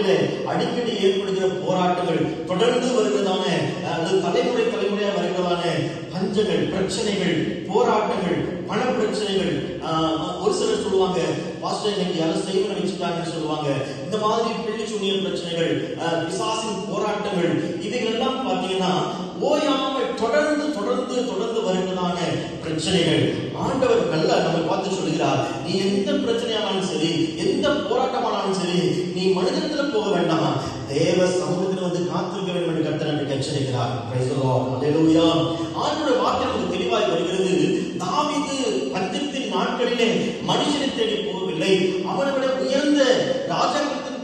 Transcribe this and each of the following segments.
வாழ்க்கையில அடிக்கடி ஏற்படுகிற போராட்டங்கள் தொடர்ந்து வருகிறதான அது தலைமுறை தலைமுறையா வருகிறதான பஞ்சங்கள் பிரச்சனைகள் போராட்டங்கள் பண பிரச்சனைகள் ஆஹ், ஒரு சிலர் சொல்லுவாங்க பாஸ்டர் இன்னைக்கு யாரும் செய்வன வச்சுட்டாங்கன்னு சொல்லுவாங்க. இந்த மாதிரி பிள்ளை சூனிய பிரச்சனைகள் பிசாசின் போராட்டங்கள் இவைகள் எல்லாம் பாத்தீங்கன்னா ஓயாம தொடர்ந்து தொடர்ந்து தொடர்ந்து வருகிறதான பிரச்சனைகள். ஆண்டவர் நல்ல நம்ம பார்த்து சொல்லுகிறார் நீ எந்த பிரச்சனையானாலும் சரி எந்த போராட்டமானாலும் சரி நீ மனிதத்துல போக வேண்டாம். தேவ சமூகத்தில் வந்து காத்திருக்க வேண்டும் என்று கத்தர் எனக்கு எச்சரிக்கிறார். ஆண்டோட வார்த்தை நமக்கு தெளிவாய் வருகிறது. தாவிது பஞ்சத்தின் நாட்களிலே மனுஷனை தேடி போகவில்லை. அவனை விட உயர்ந்த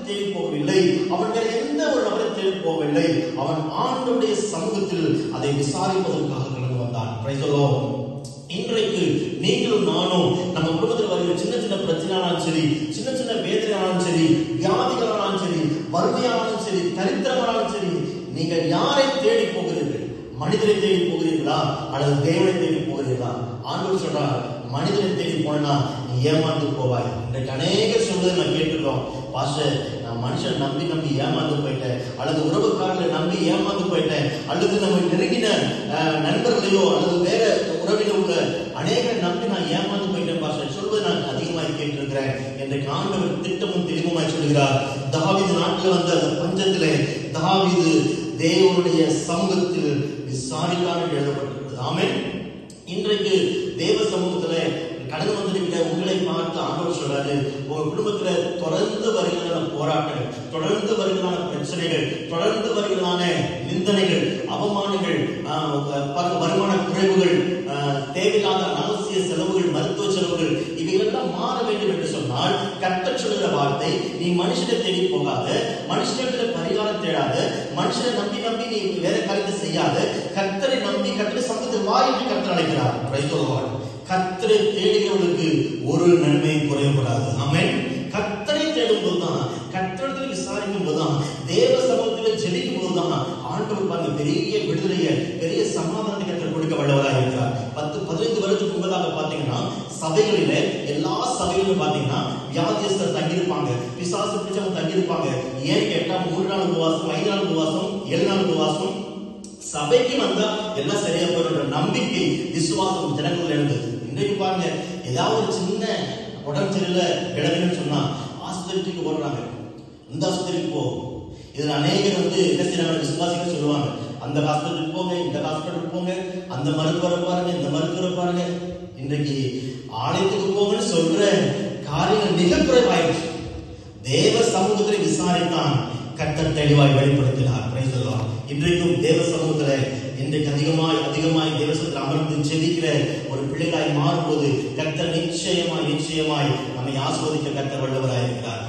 தேடி போகவில்லை அவன் வேற எந்த ஒரு நபரை தேடி போகவில்லை அவன் ஆண்டவருடைய சமூகத்தில் அதை விசாரிப்பதற்காக கடந்து வந்தான். பிரைசலோ இன்றைக்கு நீங்களும் நானும் நம்ம குடும்பத்தில் வருகிற சின்ன சின்ன பிரச்சனையானாலும் சரி சின்ன சின்ன வேதனையானாலும் சரி வியாதிகளானாலும் சரி வறுமையானாலும் சரி தரித்திரமானாலும் சரி நீங்கள் யாரை தேடி போகிறீர்கள்? மனிதரை தேடி போகிறீர்களா? அல்லது தேவனை தேடி போகிறீர்களா? ஆண்டவர் சொல்றார் மனிதனை தேடி போனா நீ ஏமாந்து போவாய். இன்றைக்கு அநேகர் சொல்வதை நான் கேட்டுக்கிறோம் பாஸ்டர் நான் மனுஷன் நம்பி நம்பி ஏமாந்து போயிட்டேன். அல்லது உறவுக்காரர்களை நம்பி ஏமாந்து போயிட்டேன். அல்லது நம்ம நெருங்கின அஹ், நண்பர்களையோ அல்லது வேற உறவினர் உள்ள நம்பி நான் ஏமாந்து போயிட்டேன் பாஸ்டர். சொல்வது நான் அதிகமாய் கேட்டிருக்கிறேன் இன்றைக்கு ஆண்டவர் திட்டமும் தெளிவுமாய் சொல்கிறார். தாவிது நாட்டில் வந்த அந்த பஞ்சத்திலே தாவிது தேவனுடைய சமூகத்தில் விசாரித்தான் எழுதப்பட்டிருக்கிறது. ஆமே இன்றைக்கு தேவ சமூகத்தில் கடந்து வந்திருக்கிற உங்களை பார்த்து ஆண்டவர் சொல்றாரு உங்க குடும்பத்துல தொடர்ந்து வருகிறான போராட்டங்கள் தொடர்ந்து வருகிறான பிரச்சனைகள் தொடர்ந்து வருகிறான நிந்தனைகள் அவமானங்கள் ஆஹ், வருமான குறைவுகள் ஆஹ், தேவையில்லாத அனாவசிய செலவுகள் மருத்துவ செலவுகள் இவெல்லாம் மாற வேண்டும் என்று சொன்னால் கர்த்தர் சொல்லுகிற வார்த்தை நீ மனுஷனை தேடி போகாத மனுஷனிடத்துல பரிகாரம் தேடாத மனுஷனை நம்பி நம்பி நீ வேற காரியத்தை செய்யாத கர்த்தரை நம்பி கர்த்தரை சமூகத்தில் வா என்று கர்த்தர் அழைக்கிறார். Praise கர்த்தரை தேடுகிறவர்களுக்கு ஒரு நன்மை குறையப்படாது ஆமென் கர்த்தரை தேடும் போதுதான் கர்த்தரத்தில் விசாரிக்கும் போதுதான் தேவ சமூகத்தில் ஜெபிக்கும் போதுதான் ஆண்டவர் பாருங்க பெரிய விடுதலையை பெரிய சமாதானத்தை கர்த்தர் கொடுக்க வல்லவராக இருக்கிறார் பத்து பதினைந்து வருஷத்துக்கு முன்பதாக பாத்தீங்கன்னா சபைகளில சபைகளிலும் பாத்தீங்கன்னா வியாதியஸ்தர் தங்கியிருப்பாங்க. பிசாசு பிடிச்சவங்க தங்கியிருப்பாங்க. ஏன் கேட்டா மூன்று நாள் உபவாசம் ஐந்து நாள் உபவாசம் ஏழு நாள் உபவாசம்? சபைக்கு வந்தா எல்லாம் சரியா போயிடுற நம்பிக்கை விசுவாசம் ஜனங்கள் இருந்தது இன்றைக்கு பாருங்க ஏதாவது ஒரு சின்ன உடம்பு சரியில்லை விலகுன்னு சொன்னா ஆஸ்பத்திரிக்கு ஓடுறாங்க. இந்த ஆஸ்பத்திரிக்கு போ? இதுல அநேகர் வந்து என்ன செய்யறாங்க விசுவாசிக்க சொல்லுவாங்க. அந்த ஹாஸ்பிட்டலுக்கு போங்க இந்த ஹாஸ்பிட்டலுக்கு போங்க அந்த மருத்துவரை பாருங்க இந்த மருத்துவரை பாருங்க. இன்றைக்கு ஆலயத்துக்கு போங்கன்னு சொல்ற காரியங்கள் மிக குறைவாயிடுச்சு தேவ சமூகத்தை விசாரித்தான் கர்த்தர் தெளிவாய் வெளிப்படுத்தினார். Praise இன்றைக்கும் தேவ சமூகத்துல இன்றைக்கு அதிகமாய் அதிகமாய் தேவசத்தில் அமர்ந்து செதிக்கிற ஒரு பிள்ளைகளாய் மாறும்போது கத்தர் நிச்சயமாய் நிச்சயமாய் நம்மை ஆஸ்வதிக்க கத்தர் வல்லவராய் இருக்கிறார்